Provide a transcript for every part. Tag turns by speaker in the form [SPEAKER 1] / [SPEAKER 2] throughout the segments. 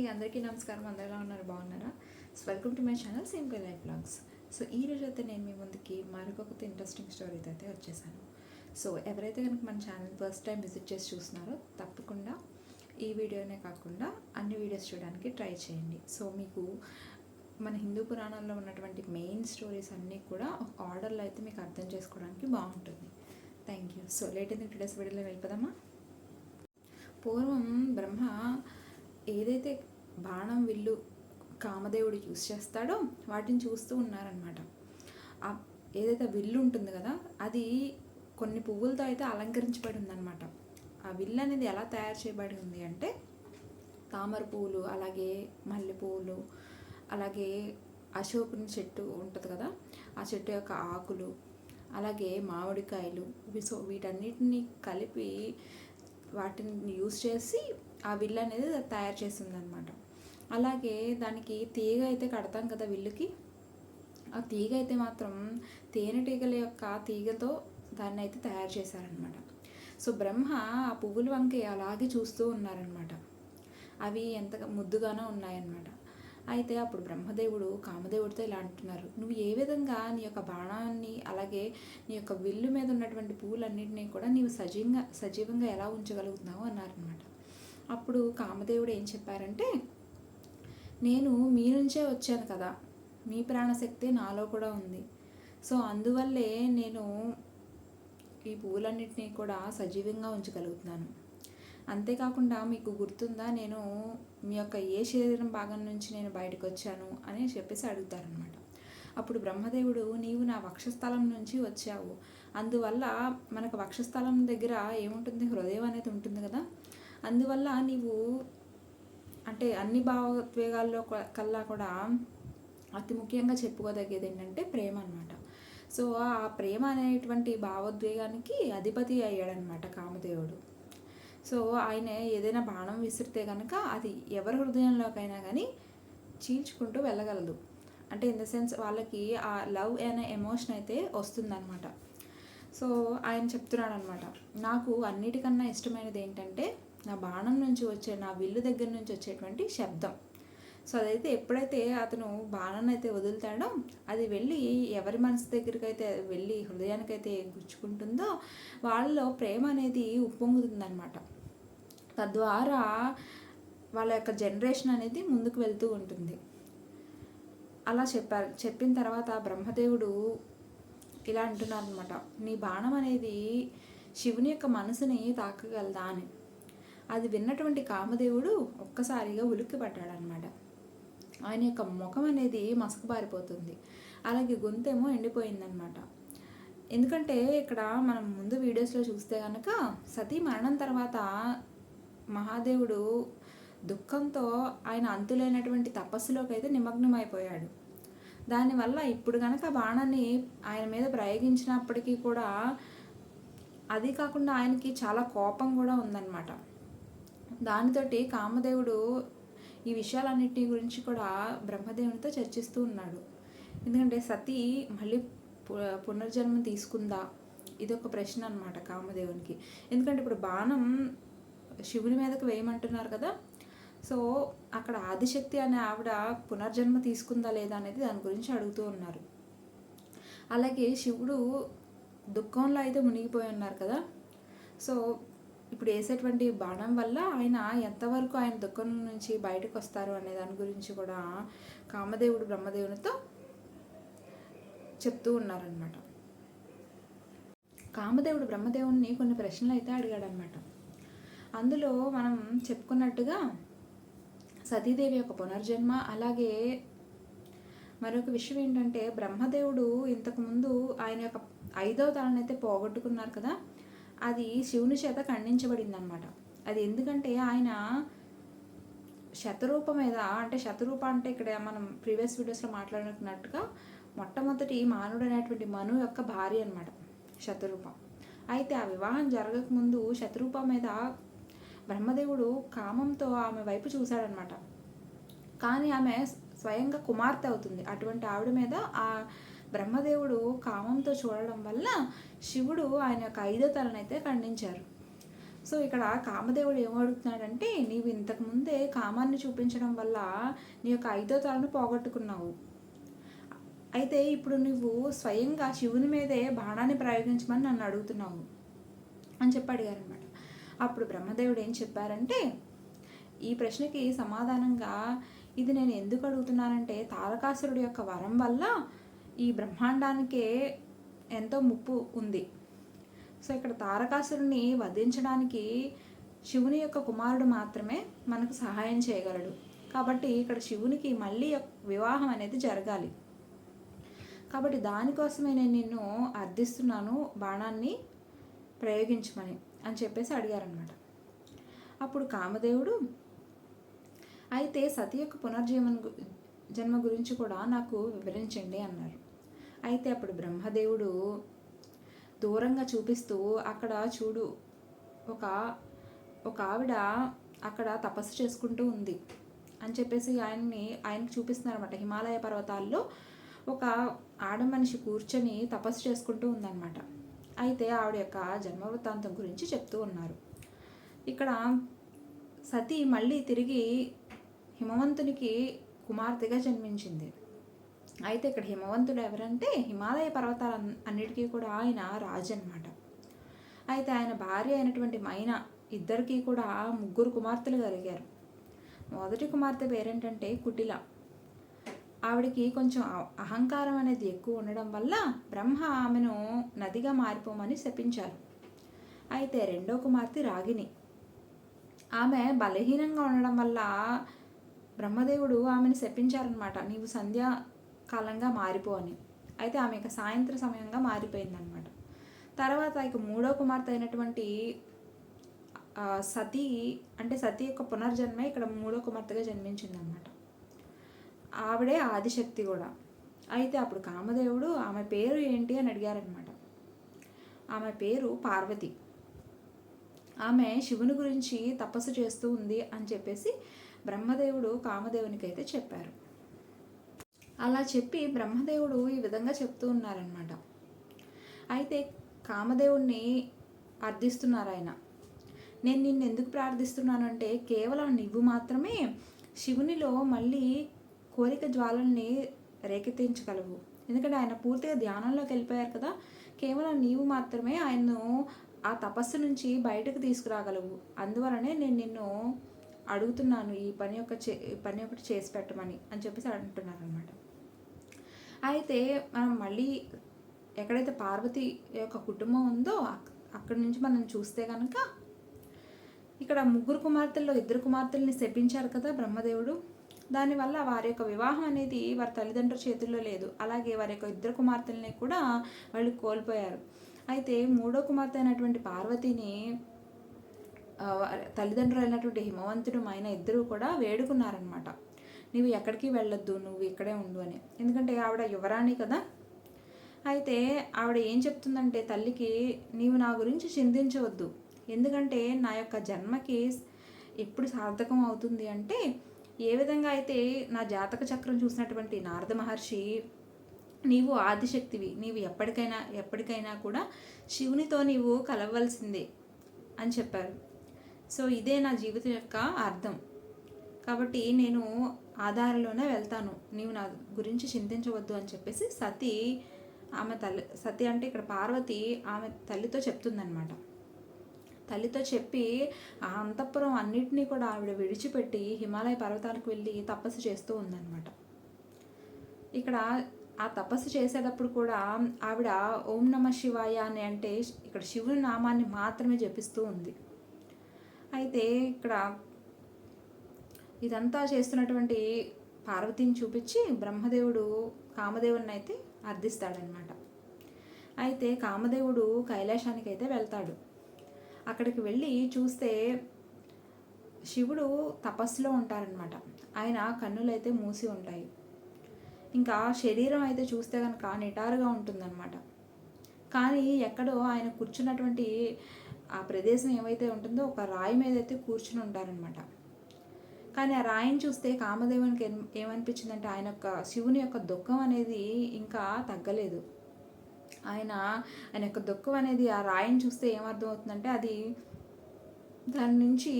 [SPEAKER 1] అండి అందరికీ నమస్కారం. అందరు ఎలా ఉన్నారు? బాగున్నారా? So welcome to my channel simple life blogs. So ఈ రోజు అయితే నేను మీ ముందుకి మరొక ఇంట్రెస్టింగ్ స్టోరీతో అయితే వచ్చేసాను. సో ఎవరైతే కనుక మన ఛానల్ ఫస్ట్ టైం విజిట్ చేసి చూస్తున్నారో తప్పకుండా ఈ వీడియోనే కాకుండా అన్ని వీడియోస్ చూడడానికి ట్రై చేయండి. సో మీకు మన హిందూ పురాణాల్లో ఉన్నటువంటి మెయిన్ స్టోరీస్ అన్నీ కూడా ఒక ఆర్డర్లో అయితే మీకు అర్థం చేసుకోవడానికి బాగుంటుంది. థ్యాంక్ యూ సో లేట్ ఎందుకు టుడేస్ వీడియోలో వెళ్ళిపోదామా? పూర్వం బ్రహ్మ ఏదైతే బాణం విల్లు కామదేవుడు యూస్ చేస్తాడో వాటిని చూస్తూ ఉన్నారనమాట ఏదైతే విల్లు ఉంటుంది కదా అది కొన్ని పువ్వులతో అయితే అలంకరించబడి ఉందన్నమాట. ఆ విల్లు అనేది ఎలా తయారు చేయబడి ఉంది అంటే తామర పువ్వులు అలాగే మల్లె పువ్వులు అలాగే అశోకుని చెట్టు ఉంటుంది కదా ఆ చెట్టు యొక్క ఆకులు అలాగే మామిడికాయలు సో వీటన్నిటిని కలిపి వాటిని యూస్ చేసి ఆ విల్లు అనేది తయారు చేస్తుంది అనమాట అలాగే దానికి తీగ అయితే కడతాం కదా విల్లుకి. ఆ తీగ అయితే మాత్రం తేనెటీగల యొక్క తీగతో దాన్ని అయితే తయారు చేశారనమాట సో బ్రహ్మ ఆ పువ్వుల వంక అలాగే చూస్తూ ఉన్నారనమాట అవి ఎంత ముద్దుగానో ఉన్నాయన్నమాట. అయితే అప్పుడు బ్రహ్మదేవుడు కామదేవుడితో ఇలా అంటున్నారు నువ్వు ఏ విధంగా నీ యొక్క బాణాన్ని అలాగే నీ యొక్క విల్లు మీద ఉన్నటువంటి పువ్వులన్నింటినీ కూడా నీవు సజీవంగా సజీవంగా ఎలా ఉంచగలుగుతున్నావు? అన్నారనమాట అప్పుడు కామదేవుడు ఏం చెప్పారంటే నేను మీ నుంచే వచ్చాను కదా. మీ ప్రాణశక్తి నాలో కూడా ఉంది. సో అందువల్లే నేను ఈ పువ్వులన్నింటినీ కూడా సజీవంగా ఉంచగలుగుతున్నాను. అంతేకాకుండా మీకు గుర్తుందా నేను మీ యొక్క ఏ శరీరం భాగం నుంచి నేను బయటకు వచ్చాను అని చెప్పేసి అడుగుతారనమాట అప్పుడు బ్రహ్మదేవుడు నీవు నా వక్షస్థలం నుంచి వచ్చావు. అందువల్ల మనకు వక్షస్థలం దగ్గర ఏముంటుంది? హృదయం అనేది ఉంటుంది కదా. అందువల్ల నీవు అంటే అన్ని భావోద్వేగాల్లో కల్లా కూడా అతి ముఖ్యంగా చెప్పుకోదగ్గేది ఏంటంటే ప్రేమ అనమాట సో ఆ ప్రేమ అనేటువంటి భావోద్వేగానికి అధిపతి అయ్యాడనమాట కామదేవుడు. సో ఆయన ఏదైనా బాణం విసిరితే కనుక అది ఎవరి హృదయంలోకైనా కానీ చీల్చుకుంటూ వెళ్ళగలదు. అంటే ఇన్ ద సెన్స్ వాళ్ళకి ఆ లవ్ అనే ఎమోషన్ అయితే వస్తుందన్నమాట. సో ఆయన చెప్తున్నాడు అనమాట నాకు అన్నిటికన్నా ఇష్టమైనది ఏంటంటే నా బాణం నుంచి వచ్చే నా విల్లు దగ్గర నుంచి వచ్చేటువంటి శబ్దం. సో అదైతే ఎప్పుడైతే అతను బాణాన్ని అయితే వదులుతాడో అది వెళ్ళి ఎవరి మనసు దగ్గరికి అయితే వెళ్ళి హృదయానికైతే గుచ్చుకుంటుందో వాళ్ళలో ప్రేమ అనేది ఉప్పొంగుతుందనమాట తద్వారా వాళ్ళ యొక్క జనరేషన్ అనేది ముందుకు వెళ్తూ ఉంటుంది. అలా చెప్పారు. చెప్పిన తర్వాత బ్రహ్మదేవుడు ఇలా అంటున్నారనమాట నీ బాణం అనేది శివుని యొక్క మనసుని తాకగలదా? అని. అది విన్నటువంటి కామదేవుడు ఒక్కసారిగా ఉలిక్కి పట్టాడనమాట ఆయన యొక్క ముఖం అనేది మసకబారిపోతుంది అలాగే గొంతేమో ఎండిపోయిందనమాట. ఎందుకంటే ఇక్కడ మనం ముందు వీడియోస్లో చూస్తే కనుక సతీ మరణం తర్వాత మహాదేవుడు దుఃఖంతో ఆయన అంతులేనటువంటి తపస్సులోకి అయితే దానివల్ల ఇప్పుడు కనుక బాణాన్ని ఆయన మీద ప్రయోగించినప్పటికీ కూడా అది కాకుండా ఆయనకి చాలా కోపం కూడా ఉందన్నమాట దానితోటి కామదేవుడు ఈ విషయాలన్నిటి గురించి కూడా బ్రహ్మదేవునితో చర్చిస్తూ ఉన్నాడు. ఎందుకంటే సతీ మళ్ళీ పునర్జన్మ తీసుకుందా? ఇది ఒక ప్రశ్న అనమాట కామదేవునికి. ఎందుకంటే ఇప్పుడు బాణం శివుని మీదకి వేయమంటున్నారు కదా సో అక్కడ ఆదిశక్తి అనే ఆవిడ పునర్జన్మ తీసుకుందా లేదా అనేది దాని గురించి అడుగుతూ ఉన్నారు. అలాగే శివుడు దుఃఖంలో అయితే మునిగిపోయి ఉన్నారు కదా సో ఇప్పుడు వేసేటువంటి బాణం వల్ల ఆయన ఎంతవరకు ఆయన దుఃఖం నుంచి బయటకు వస్తారు అనే దాని గురించి కూడా కామదేవుడు బ్రహ్మదేవునితో చెప్తూ ఉన్నారనమాట కామదేవుడు బ్రహ్మదేవుని కొన్ని ప్రశ్నలు అయితే అడిగాడనమాట అందులో మనం చెప్పుకున్నట్టుగా సతీదేవి యొక్క పునర్జన్మ అలాగే మరొక విషయం ఏంటంటే బ్రహ్మదేవుడు ఇంతకుముందు ఆయన యొక్క ఐదవ తలనైతే పోగొట్టుకున్నారు కదా. అది శివుని చేత ఖండించబడింది అనమాట అది ఎందుకంటే ఆయన శతరూప మీద అంటే శతరూప అంటే ఇక్కడ మనం ప్రీవియస్ వీడియోస్లో మాట్లాడుకున్నట్టుగా మొట్టమొదటి మానవుడు అనేటువంటి మను యొక్క భార్య అనమాట శతరూప. అయితే ఆ వివాహం జరగకముందు శతరూప మీద బ్రహ్మదేవుడు కామంతో ఆమె వైపు చూశాడనమాట కానీ ఆమె స్వయంగా కుమార్తె అవుతుంది. అటువంటి ఆవిడ మీద ఆ బ్రహ్మదేవుడు కామంతో చూడడం వల్ల శివుడు ఆయన యొక్క ఐదో తలనైతే ఖండించారు. సో ఇక్కడ కామదేవుడు ఏమడుగుతున్నాడంటే నీవు ఇంతకు ముందే కామాన్ని చూపించడం వల్ల నీ యొక్క ఐదో తలను పోగొట్టుకున్నావు. అయితే ఇప్పుడు నువ్వు స్వయంగా శివుని మీదే బాణాన్ని ప్రయోగించమని నన్ను అడుగుతున్నావు అని చెప్పి అడిగారనమాట అప్పుడు బ్రహ్మదేవుడు ఏం చెప్పారంటే ఈ ప్రశ్నకి సమాధానంగా ఇది నేను ఎందుకు అడుగుతున్నానంటే తారకాసురుడు యొక్క వరం వల్ల ఈ బ్రహ్మాండానికే ఎంతో ముప్పు ఉంది. సో ఇక్కడ తారకాసురుని వధించడానికి శివుని యొక్క కుమారుడు మాత్రమే మనకు సహాయం చేయగలడు. కాబట్టి ఇక్కడ శివునికి మళ్ళీ వివాహం అనేది జరగాలి. కాబట్టి దానికోసమే నేను నిన్ను అర్థిస్తున్నాను బాణాన్ని ప్రయోగించమని అని చెప్పేసి అడిగారనమాట అప్పుడు కామదేవుడు అయితే సతి యొక్క పునర్జీవన జన్మ గురించి కూడా నాకు వివరించండి అన్నారు. అయితే అప్పుడు బ్రహ్మదేవుడు దూరంగా చూపిస్తూ అక్కడ చూడు ఒక ఒక ఆవిడ అక్కడ తపస్సు చేసుకుంటూ ఉంది. అని చెప్పేసి ఆయన్ని ఆయనకు చూపిస్తున్నారనమాట హిమాలయ పర్వతాల్లో ఒక ఆడ మనిషి కూర్చొని తపస్సు చేసుకుంటూ ఉందన్నమాట. అయితే ఆవిడ యొక్క జన్మవృత్తాంతం గురించి చెప్తూ ఉన్నారు. ఇక్కడ సతీ మళ్ళీ తిరిగి హిమవంతునికి కుమార్తెగా జన్మించింది. అయితే ఇక్కడ హిమవంతుడు ఎవరంటే హిమాలయ పర్వతాల అన్నిటికీ కూడా ఆయన రాజు అనమాట అయితే ఆయన భార్య అయినటువంటి మైనా ఇద్దరికీ కూడా ముగ్గురు కుమార్తెలు కలిగారు. మొదటి కుమార్తె పేరేంటంటే కుటిల. ఆవిడకి కొంచెం అహంకారం అనేది ఎక్కువ ఉండడం వల్ల బ్రహ్మ ఆమెను నదిగా మారిపోమని శపించారు. అయితే రెండో కుమార్తె రాగిని ఆమె బలహీనంగా ఉండడం వల్ల బ్రహ్మదేవుడు ఆమెను శపించారనమాట నీవు కాలంగా మారిపో అని. అయితే ఆమె ఇక సాయంత్ర సమయంగా మారిపోయిందనమాట తర్వాత ఇక మూడో కుమార్తె అయినటువంటి సతీ అంటే సతీ యొక్క పునర్జన్మ ఇక్కడ మూడో కుమార్తెగా జన్మించిందనమాట ఆవిడే ఆదిశక్తి కూడా. అయితే అప్పుడు కామదేవుడు ఆమె పేరు ఏంటి అని అడిగారనమాట ఆమె పేరు పార్వతి. ఆమె శివుని గురించి తపస్సు చేస్తూ ఉంది అని చెప్పేసి బ్రహ్మదేవుడు కామదేవునికైతే చెప్పారు. అలా చెప్పి బ్రహ్మదేవుడు ఈ విధంగా చెప్తూ ఉన్నారనమాట అయితే కామదేవుణ్ణి అర్థిస్తున్నారు ఆయన. నేను నిన్ను ఎందుకు ప్రార్థిస్తున్నానంటే కేవలం నువ్వు మాత్రమే శివునిలో మళ్ళీ కోరిక జ్వాలల్ని రేకెత్తించగలవు. ఎందుకంటే ఆయన పూర్తిగా ధ్యానంలోకి వెళ్ళిపోయారు కదా. కేవలం నీవు మాత్రమే ఆయన్ను ఆ తపస్సు నుంచి బయటకు తీసుకురాగలవు. అందువలనే నేను నిన్ను అడుగుతున్నాను ఈ పని యొక్క చే పని ఒకటి చేసి పెట్టమని అని చెప్పేసి అంటున్నారు అనమాట అయితే మనం మళ్ళీ ఎక్కడైతే పార్వతి యొక్క కుటుంబం ఉందో అక్కడి నుంచి మనం చూస్తే కనుక ఇక్కడ ముగ్గురు కుమార్తెల్లో ఇద్దరు కుమార్తెల్ని శపించారు కదా బ్రహ్మదేవుడు. దానివల్ల వారి యొక్క వివాహం అనేది వారి తల్లిదండ్రుల చేతుల్లో లేదు. అలాగే వారి యొక్క ఇద్దరు కుమార్తెల్ని కూడా వాళ్ళు కోల్పోయారు. అయితే మూడో కుమార్తె అయినటువంటి పార్వతిని తల్లిదండ్రులు అయినటువంటి హిమవంతుడు ఆయన ఇద్దరు కూడా వేడుకున్నారనమాట నువ్వు ఎక్కడికి వెళ్ళొద్దు నువ్వు ఇక్కడే ఉండు అని. ఎందుకంటే ఆవిడ యువరాణి కదా. అయితే ఆవిడ ఏం చెప్తుందంటే తల్లికి నీవు నా గురించి చింతించవద్దు. ఎందుకంటే నా యొక్క జన్మకి ఎప్పుడు సార్థకం అవుతుంది అంటే ఏ విధంగా అయితే నా జాతక చక్రం చూసినటువంటి నారద మహర్షి నీవు ఆదిశక్తివి నీవు ఎప్పటికైనా ఎప్పటికైనా కూడా శివునితో నీవు కలవలసిందే అని చెప్పారు. సో ఇదే నా జీవితం యొక్క అర్థం. కాబట్టి నేను ఆధారంలోనే వెళ్తాను. నీవు నా గురించి చింతించవద్దు అని చెప్పేసి సతీ ఆమె తల్లి సతి అంటే ఇక్కడ పార్వతి ఆమె తల్లితో చెప్తుందనమాట తల్లితో చెప్పి ఆ అంతఃపురం అన్నిటినీ కూడా ఆవిడ విడిచిపెట్టి హిమాలయ పర్వతాలకు వెళ్ళి తపస్సు చేస్తూ ఉందన్నమాట. ఇక్కడ ఆ తపస్సు చేసేటప్పుడు కూడా ఆవిడ ఓం నమ శివాయ అని అంటే ఇక్కడ శివుని నామాన్ని మాత్రమే జపిస్తూ ఉంది. అయితే ఇక్కడ ఇదంతా చేస్తున్నటువంటి పార్వతిని చూపించి బ్రహ్మదేవుడు కామదేవుని అయితే అర్థిస్తాడనమాట. అయితే కామదేవుడు కైలాసానికి అయితే వెళ్తాడు. అక్కడికి వెళ్ళి చూస్తే శివుడు తపస్సులో ఉంటారనమాట. ఆయన కన్నులు అయితే మూసి ఉంటాయి. ఇంకా శరీరం అయితే చూస్తే కనుక నిటారుగా ఉంటుందన్నమాట కానీ ఎక్కడో ఆయన కూర్చున్నటువంటి ఆ ప్రదేశం ఏమైతే ఉంటుందో ఒక రాయి మీద అయితే కూర్చుని ఉంటారనమాట. కానీ ఆ రాయిని చూస్తే కామదేవునికి ఏమనిపించిందంటే ఆయన యొక్క శివుని యొక్క దుఃఖం అనేది ఇంకా తగ్గలేదు. ఆయన ఆయన యొక్క దుఃఖం అనేది ఆ రాయిని చూస్తే ఏమర్థం అవుతుందంటే అది దాని నుంచి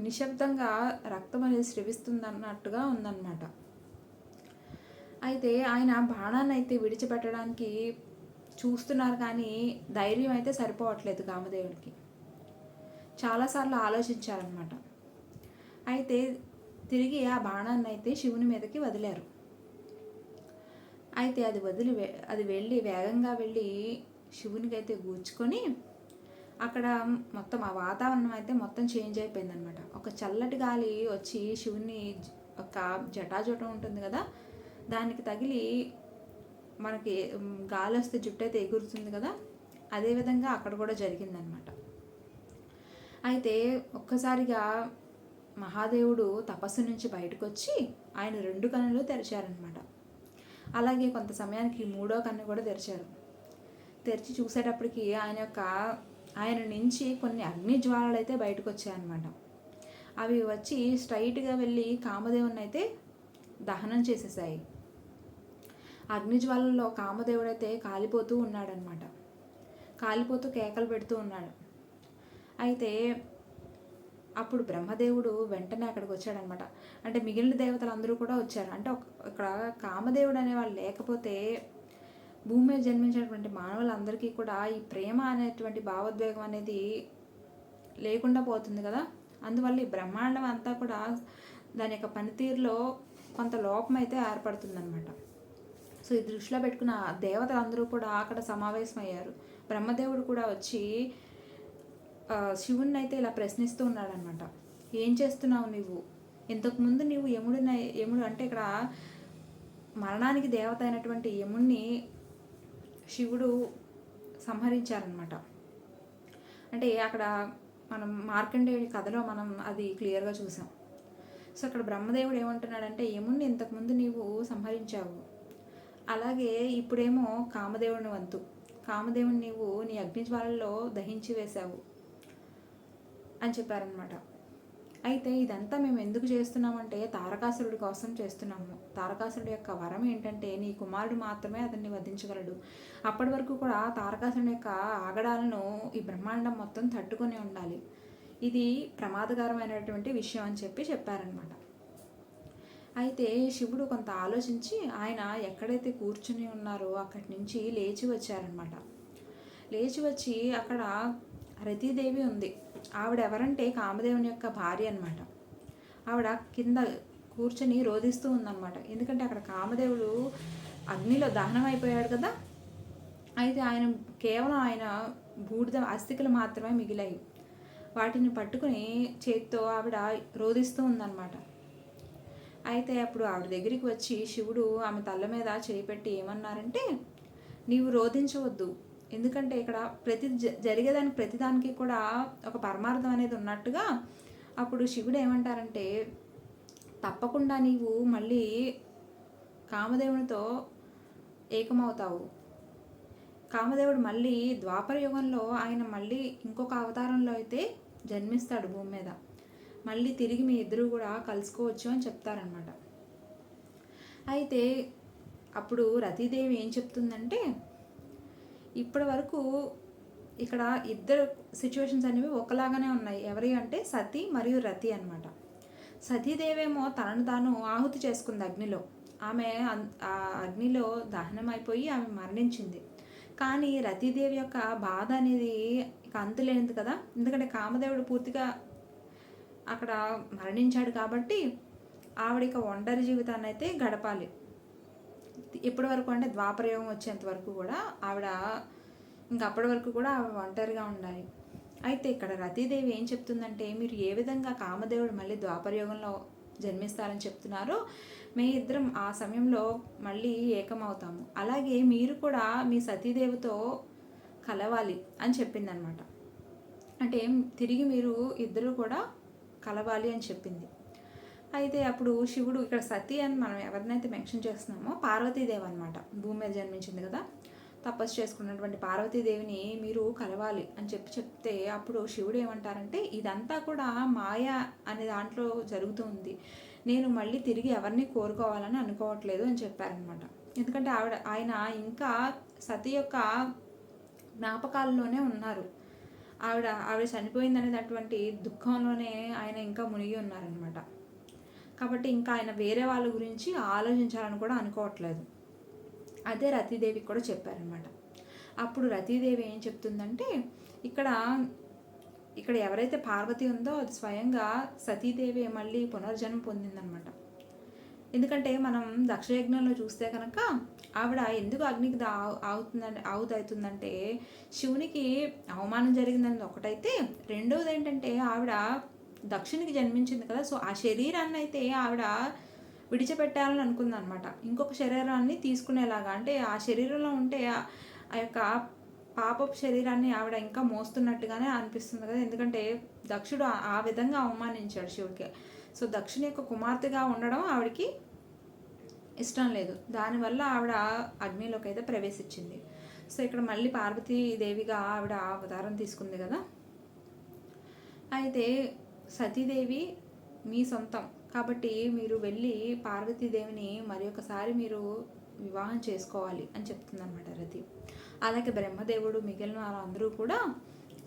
[SPEAKER 1] నిశ్శబ్దంగా రక్తం అనేది స్రవిస్తుందన్నట్టుగా ఉందన్నమాట. అయితే ఆయన బాణాన్ని అయితే విడిచిపెట్టడానికి చూస్తున్నారు కానీ ధైర్యం అయితే సరిపోవట్లేదు కామదేవుడికి చాలాసార్లు ఆలోచించారనమాట అయితే తిరిగి ఆ బాణాన్ని అయితే శివుని మీదకి వదిలారు. అయితే అది వదిలి అది వెళ్ళి వేగంగా వెళ్ళి శివునికి అయితే గూర్చుకొని అక్కడ మొత్తం ఆ వాతావరణం అయితే మొత్తం చేంజ్ అయిపోయిందనమాట ఒక చల్లటి గాలి వచ్చి శివుని ఒక జటాజుటం ఉంటుంది కదా దానికి తగిలి మనకి గాలి వస్తే జుట్టు అయితే ఎగురుతుంది కదా అదేవిధంగా అక్కడ కూడా జరిగిందనమాట అయితే ఒక్కసారిగా మహాదేవుడు తపస్సు నుంచి బయటకు వచ్చి ఆయన రెండు కన్నులు తెరిచారనమాట అలాగే కొంత సమయానికి మూడో కన్ను కూడా తెరిచారు. తెరిచి చూసేటప్పటికి ఆయన యొక్క ఆయన నుంచి కొన్ని అగ్ని జ్వాలలు అయితే బయటకు వచ్చాయన్నమాట అవి వచ్చి స్ట్రైట్గా వెళ్ళి కామదేవుని అయితే దహనం చేసేసాయి. అగ్ని జ్వాలల్లో కామదేవుడైతే కాలిపోతూ ఉన్నాడనమాట కాలిపోతూ కేకలు పెడుతూ ఉన్నాడు. అయితే అప్పుడు బ్రహ్మదేవుడు వెంటనే అక్కడికి వచ్చాడనమాట. అంటే మిగిలిన దేవతలు అందరూ కూడా వచ్చారు. అంటే ఒక- ఇక్కడ కామదేవుడు అనేవాళ్ళు లేకపోతే భూమి మీద జన్మించినటువంటి మానవులందరికీ కూడా ఈ ప్రేమ అనేటువంటి భావోద్వేగం అనేది లేకుండా పోతుంది కదా. అందువల్ల ఈ బ్రహ్మాండం అంతా కూడా దాని యొక్క పనితీరులో కొంత లోపం అయితే ఏర్పడుతుందన్నమాట సో ఈ దృష్టిలో పెట్టుకున్న దేవతలందరూ కూడా అక్కడ సమావేశమయ్యారు. బ్రహ్మదేవుడు కూడా వచ్చి శివుణ్ణి అయితే ఇలా ప్రశ్నిస్తూ ఉన్నాడనమాట ఏం చేస్తున్నావు నువ్వు? ఇంతకుముందు నువ్వు యముడు యముడు అంటే ఇక్కడ మరణానికి దేవత అయినటువంటి యముణ్ణి శివుడు సంహరించారనమాట అంటే అక్కడ మనం మార్కండేయుడి కథలో మనం అది క్లియర్గా చూసాం. సో అక్కడ బ్రహ్మదేవుడు ఏమంటున్నాడంటే యముణ్ణి ఇంతకుముందు నీవు సంహరించావు. అలాగే ఇప్పుడేమో కామదేవుని వంతు. కామదేవుని నీవు నీ అగ్నిజ్వాలలో దహించి వేశావు. అని చెప్పారనమాట అయితే ఇదంతా మేము ఎందుకు చేస్తున్నామంటే తారకాసురుడి కోసం చేస్తున్నాము. తారకాసురుడి యొక్క వరం ఏంటంటే నీ కుమారుడు మాత్రమే అతన్ని వధించగలడు. అప్పటి వరకు కూడా తారకాసురుడి యొక్క ఆగడాలను ఈ బ్రహ్మాండం మొత్తం తట్టుకొని ఉండాలి. ఇది ప్రమాదకరమైనటువంటి విషయం అని చెప్పి చెప్పారనమాట అయితే శివుడు కొంత ఆలోచించి ఆయన ఎక్కడైతే కూర్చుని ఉన్నారో అక్కడి నుంచి లేచి వచ్చారనమాట లేచి వచ్చి అక్కడ రతీదేవి ఉంది. ఆవిడ ఎవరంటే కామదేవుని యొక్క భార్య అనమాట ఆవిడ కింద కూర్చొని రోధిస్తూ ఉందన్నమాట. ఎందుకంటే అక్కడ కామదేవుడు అగ్నిలో దహనం అయిపోయాడు కదా. అయితే ఆయన కేవలం ఆయన బూడిద అస్థికలు మాత్రమే మిగిలాయి. వాటిని పట్టుకుని చేత్తో ఆవిడ రోధిస్తూ ఉందన్నమాట. అయితే అప్పుడు ఆవిడ దగ్గరికి వచ్చి శివుడు ఆమె తల్ల మీద చేయి పెట్టి ఏమన్నారంటే నీవు రోధించవద్దు. ఎందుకంటే ఇక్కడ ప్రతి జ- జరిగేదానికి ప్రతిదానికి కూడా ఒక పరమార్థం అనేది ఉన్నట్టుగా అప్పుడు శివుడు ఏమంటారంటే తప్పకుండా నీవు మళ్ళీ కామదేవునితో ఏకమవుతావు. కామదేవుడు మళ్ళీ ద్వాపర యుగంలో ఆయన మళ్ళీ ఇంకొక అవతారంలో అయితే జన్మిస్తాడు భూమి మీద. మళ్ళీ తిరిగి మీ ఇద్దరు కూడా కలుసుకోవచ్చు అని చెప్తారనమాట అయితే అప్పుడు రతీదేవి ఏం చెప్తుందంటే ఇప్పటి వరకు ఇక్కడ ఇద్దరు సిచ్యువేషన్స్ అనేవి ఒకలాగానే ఉన్నాయి. ఎవరి అంటే సతీ మరియు రతి అనమాట సతీదేవేమో తనను తాను ఆహుతి చేసుకుంది అగ్నిలో. ఆమె అన్- ఆ అగ్నిలో దహనం అయిపోయి ఆమె మరణించింది. కానీ రతీదేవి యొక్క బాధ అనేది ఇక అంతులేనిది కదా. ఎందుకంటే కామదేవుడు పూర్తిగా అక్కడ మరణించాడు కాబట్టి ఆవిడ ఇక ఒంటరి జీవితాన్ని అయితే గడపాలి. ఎప్పటి వరకు అంటే ద్వాపరయోగం వచ్చేంత వరకు కూడా ఆవిడ ఇంకా అప్పటి వరకు కూడా ఆవిడ ఒంటరిగా ఉండాలి. అయితే ఇక్కడ రతీదేవి ఏం చెప్తుందంటే మీరు ఏ విధంగా కామదేవుడు మళ్ళీ ద్వాపరయోగంలో జన్మిస్తారని చెప్తున్నారో మే ఇద్దరం ఆ సమయంలో మళ్ళీ ఏకమవుతాము. అలాగే మీరు కూడా మీ సతీదేవితో కలవాలి అని చెప్పిందనమాట. అంటే తిరిగి మీరు ఇద్దరు కూడా కలవాలి అని చెప్పింది. అయితే అప్పుడు శివుడు ఇక్కడ సతీ అని మనం ఎవరినైతే మెన్షన్ చేస్తున్నామో పార్వతీదేవి అనమాట భూమి మీద జన్మించింది కదా. తపస్సు చేసుకున్నటువంటి పార్వతీదేవిని మీరు కలవాలి అని చెప్పి చెప్తే అప్పుడు శివుడు ఏమంటారంటే ఇదంతా కూడా మాయ అనే దాంట్లో జరుగుతుంది నేను మళ్ళీ తిరిగి ఎవరిని కోరుకోవాలని అనుకోవట్లేదు అని చెప్పారనమాట ఎందుకంటే ఆవిడ ఆయన ఇంకా సతి యొక్క జ్ఞాపకాల్లోనే ఉన్నారు. ఆవిడ ఆవిడ చనిపోయిందనేటటువంటి దుఃఖంలోనే ఆయన ఇంకా మునిగి ఉన్నారనమాట కాబట్టి ఇంకా ఆయన వేరే వాళ్ళ గురించి ఆలోచించాలని కూడా అనుకోవట్లేదు. అదే రతీదేవికి కూడా చెప్పారనమాట అప్పుడు రతీదేవి ఏం చెప్తుందంటే ఇక్కడ ఇక్కడ ఎవరైతే పార్వతి ఉందో అది స్వయంగా సతీదేవి మళ్ళీ పునర్జన్మ పొందిందనమాట ఎందుకంటే మనం దక్షయజ్ఞంలో చూస్తే కనుక ఆవిడ ఎందుకు అగ్నికి దా అవుతుందంటే అవుతుందంటే శివునికి అవమానం జరిగిందని ఒకటైతే రెండవది ఏంటంటే ఆవిడ దక్షిణకి జన్మించింది కదా సో ఆ శరీరాన్ని అయితే ఆవిడ విడిచిపెట్టాలని అనుకుందనమాట. ఇంకొక శరీరాన్ని తీసుకునేలాగా అంటే ఆ శరీరంలో ఉంటే ఆ యొక్క పాపపు శరీరాన్ని ఆవిడ ఇంకా మోస్తున్నట్టుగానే అనిపిస్తుంది కదా ఎందుకంటే దక్షుడు ఆ విధంగా అవమానించాడు శివుడికి. సో దక్షిణ యొక్క కుమార్తెగా ఉండడం ఆవిడకి ఇష్టం లేదు. దానివల్ల ఆవిడ అగ్నిలోకి అయితే ప్రవేశించింది. సో ఇక్కడ మళ్ళీ పార్వతీదేవిగా ఆవిడ అవతారం తీసుకుంది కదా. అయితే సతీదేవి మీ సొంతం. కాబట్టి మీరు వెళ్ళి పార్వతీదేవిని మరి ఒకసారి మీరు వివాహం చేసుకోవాలి అని చెప్తుందన్నమాట రతి. అలాగే బ్రహ్మదేవుడు మిగిలిన వాళ్ళందరూ కూడా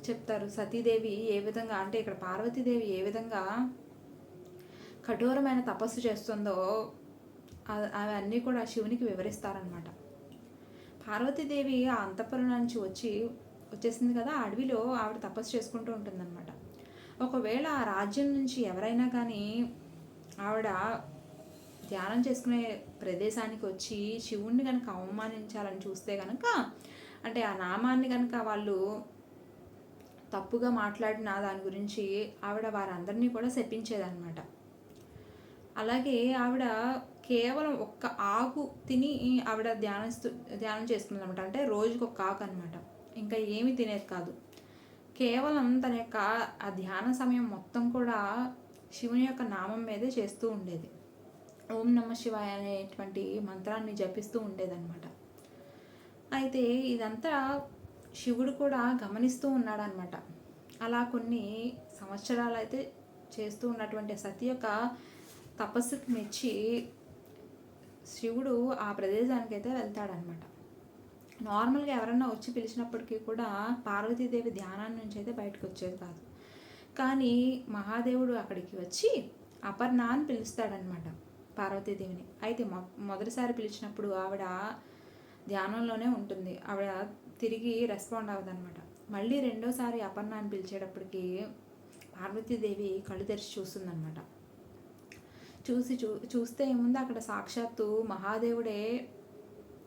[SPEAKER 1] చెప్తారు సతీదేవి ఏ విధంగా అంటే ఇక్కడ పార్వతీదేవి ఏ విధంగా కఠోరమైన తపస్సు చేస్తుందో అవన్నీ కూడా శివునికి వివరిస్తారనమాట పార్వతీదేవి ఆ అంతఃపురం నుంచి వచ్చి వచ్చేసింది కదా అడవిలో ఆవిడ తపస్సు చేసుకుంటూ ఉంటుందన్నమాట. ఒకవేళ ఆ రాజ్యం నుంచి ఎవరైనా కానీ ఆవిడ ధ్యానం చేసుకునే ప్రదేశానికి వచ్చి శివుణ్ణి కనుక అవమానించాలని చూస్తే కనుక అంటే ఆ నామాన్ని కనుక వాళ్ళు తప్పుగా మాట్లాడిన దాని గురించి ఆవిడ వారందరినీ కూడా శపించేదన్నమాట. అలాగే ఆవిడ కేవలం ఒక్క ఆకు తిని ఆవిడ ధ్యానిస్తూ ధ్యానం చేస్తుందన్నమాట అంటే రోజుకి ఒక ఆకు అనమాట ఇంకా ఏమీ తినేది కాదు. కేవలం తన యొక్క ఆ ధ్యాన సమయం మొత్తం కూడా శివుని యొక్క నామం మీదే చేస్తూ ఉండేది. ఓం నమ శివాయ అనేటువంటి మంత్రాన్ని జపిస్తూ ఉండేదన్నమాట. అయితే ఇదంతా శివుడు కూడా గమనిస్తూ ఉన్నాడనమాట అలా కొన్ని సంవత్సరాలు అయితే చేస్తూ ఉన్నటువంటి సతి యొక్క తపస్సుకి మెచ్చి శివుడు ఆ ప్రదేశానికి అయితే వెళ్తాడనమాట నార్మల్గా ఎవరన్నా వచ్చి పిలిచినప్పటికీ కూడా పార్వతీదేవి ధ్యానాన్ని నుంచి అయితే బయటకు వచ్చేది కాదు. కానీ మహాదేవుడు అక్కడికి వచ్చి అపర్ణ అని పిలుస్తాడనమాట పార్వతీదేవిని. అయితే మొ మొదటిసారి పిలిచినప్పుడు ఆవిడ ధ్యానంలోనే ఉంటుంది. ఆవిడ తిరిగి రెస్పాండ్ అవ్వదనమాట మళ్ళీ రెండోసారి అపర్ణ అని పిలిచేటప్పటికి పార్వతీదేవి కళ్ళు తెరిచి చూస్తుందనమాట చూసి చూ చూస్తే ఏముంది? అక్కడ సాక్షాత్తు మహాదేవుడే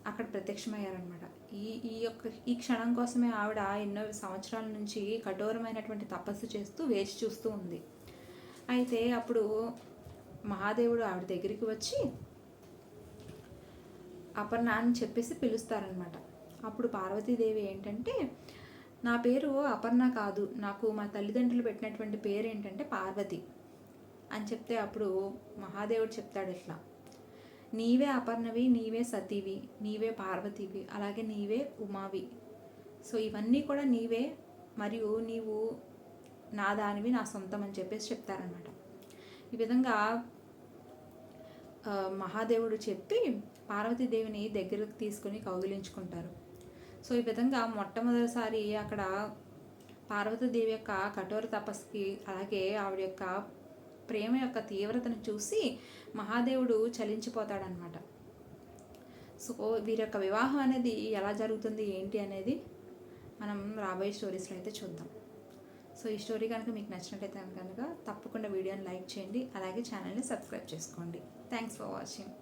[SPEAKER 1] అక్కడ ప్రత్యక్షమయ్యారనమాట ఈ ఈ యొక్క ఈ క్షణం కోసమే ఆవిడ ఎన్నో సంవత్సరాల నుంచి కఠోరమైనటువంటి తపస్సు చేస్తూ వేచి చూస్తూ ఉంది. అయితే అప్పుడు మహాదేవుడు ఆవిడ దగ్గరికి వచ్చి అపర్ణ అని చెప్పేసి పిలుస్తారనమాట అప్పుడు పార్వతీదేవి ఏంటంటే నా పేరు అపర్ణ కాదు నాకు మా తల్లిదండ్రులు పెట్టినటువంటి పేరు ఏంటంటే పార్వతి అని చెప్తే అప్పుడు మహాదేవుడు చెప్తాడు ఇట్లా. నీవే అపర్ణవి నీవే సతీవి నీవే పార్వతివి అలాగే నీవే ఉమావి. సో ఇవన్నీ కూడా నీవే మరియు నీవు నా దానివి నా సొంతం అని చెప్పేసి చెప్తారనమాట ఈ విధంగా మహాదేవుడు చెప్పి పార్వతీదేవిని దగ్గరకు తీసుకుని కౌగిలించుకుంటారు. సో ఈ విధంగా మొట్టమొదటిసారి అక్కడ పార్వతీదేవి యొక్క కఠోర తపస్సుకి అలాగే ఆవిడ యొక్క ప్రేమ యొక్క తీవ్రతను చూసి మహాదేవుడు చలించిపోతాడనమాట సో వీరి యొక్క వివాహం అనేది ఎలా జరుగుతుంది ఏంటి అనేది మనం రాబోయే స్టోరీస్లో అయితే చూద్దాం. సో ఈ స్టోరీ కనుక మీకు నచ్చినట్లయితే కనుక తప్పకుండా వీడియోని లైక్ చేయండి అలాగే ఛానల్ని సబ్స్క్రైబ్ చేసుకోండి. Thanks for watching.